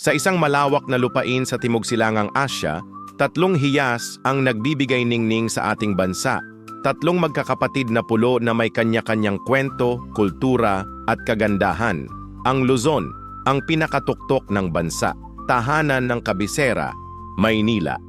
Sa isang malawak na lupain sa Timog Silangang Asya, tatlong hiyas ang nagbibigay ningning sa ating bansa. Tatlong magkakapatid na pulo na may kanya-kanyang kwento, kultura at kagandahan. Ang Luzon, ang pinakatuktok ng bansa. Tahanan ng Kabisera, Maynila.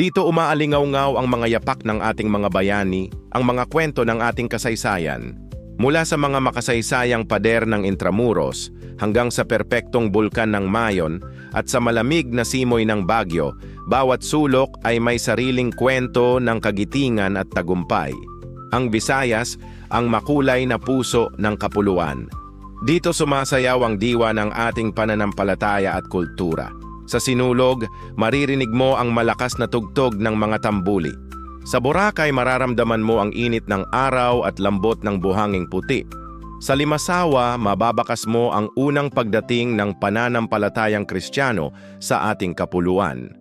Dito umaalingaw-ngaw ang mga yapak ng ating mga bayani, ang mga kwento ng ating kasaysayan. Mula sa mga makasaysayang pader ng Intramuros hanggang sa perpektong bulkan ng Mayon at sa malamig na simoy ng Bagyo, bawat sulok ay may sariling kwento ng kagitingan at tagumpay. Ang Visayas, ang makulay na puso ng kapuluan. Dito sumasayaw ang diwa ng ating pananampalataya at kultura. Sa sinulog, maririnig mo ang malakas na tugtog ng mga tambuli. Sa Boracay mararamdaman mo ang init ng araw at lambot ng buhanging puti. Sa Limasawa, mababakas mo ang unang pagdating ng pananampalatayang Kristiyano sa ating kapuluan.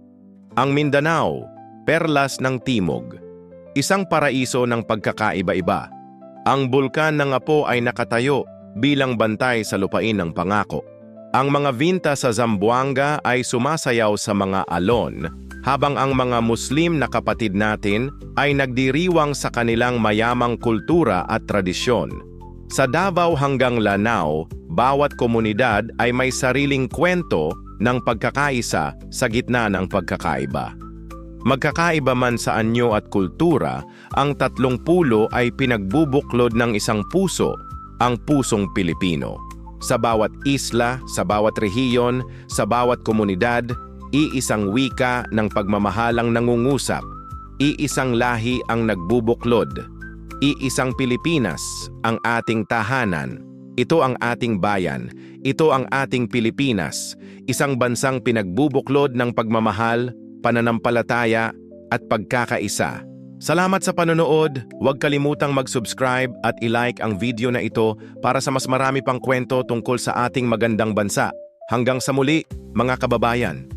Ang Mindanao, perlas ng timog. Isang paraiso ng pagkakaiba-iba. Ang bulkan ng Apo ay nakatayo bilang bantay sa lupain ng pangako. Ang mga vinta sa Zamboanga ay sumasayaw sa mga alon habang ang mga Muslim na kapatid natin ay nagdiriwang sa kanilang mayamang kultura at tradisyon. Sa Davao hanggang Lanao, bawat komunidad ay may sariling kwento ng pagkakaisa sa gitna ng pagkakaiba. Magkakaiba man sa anyo at kultura, ang tatlong pulo ay pinagbubuklod ng isang puso, ang pusong Pilipino. Sa bawat isla, sa bawat rehiyon, sa bawat komunidad, iisang wika ng pagmamahalang nangungusap, iisang lahi ang nagbubuklod, iisang Pilipinas ang ating tahanan, ito ang ating bayan, ito ang ating Pilipinas, isang bansang pinagbubuklod ng pagmamahal, pananampalataya at pagkakaisa. Salamat sa panonood, huwag kalimutang mag-subscribe at i-like ang video na ito para sa mas marami pang kwento tungkol sa ating magandang bansa. Hanggang sa muli, mga kababayan!